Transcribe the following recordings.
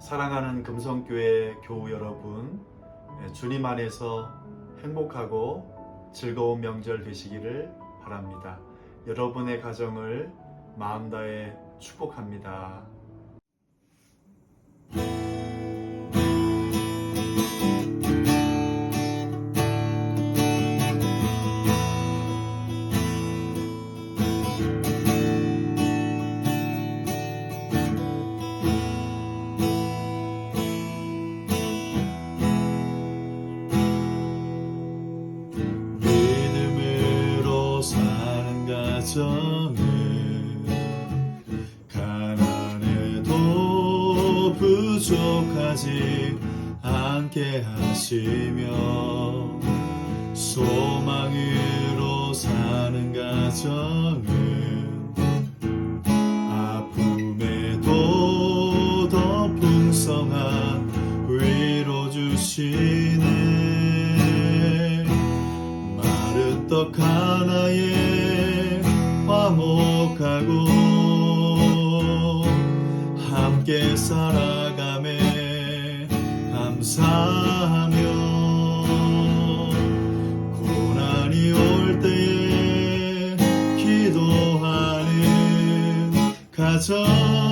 사랑하는 금성교회 교우 여러분, 예, 주님 안에서 행복하고 즐거운 명절 되시기를 바랍니다. 여러분의 가정을 마음 다해 축복합니다. 가정을 가난해도 부족하지 않게 하시며 소망으로 사는 가정을 아픔에도 더 풍성한 위로 주시네. 마른 떡 하나에 화목하고 함께 살아가매 감사하며 고난이 올 때에 기도하는 가정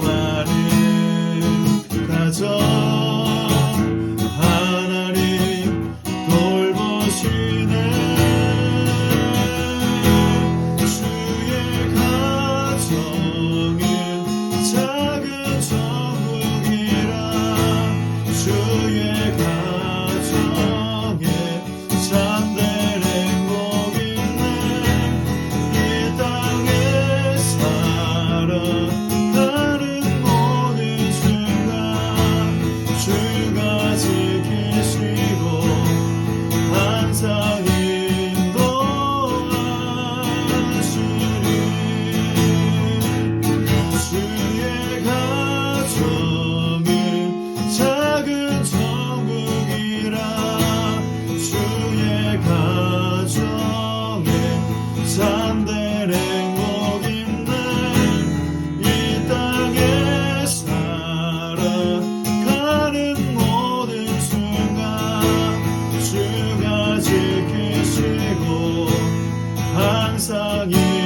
기 산들 행복 있는 이 땅에 살아가는 모든 순간 주가 지키시고 항상 이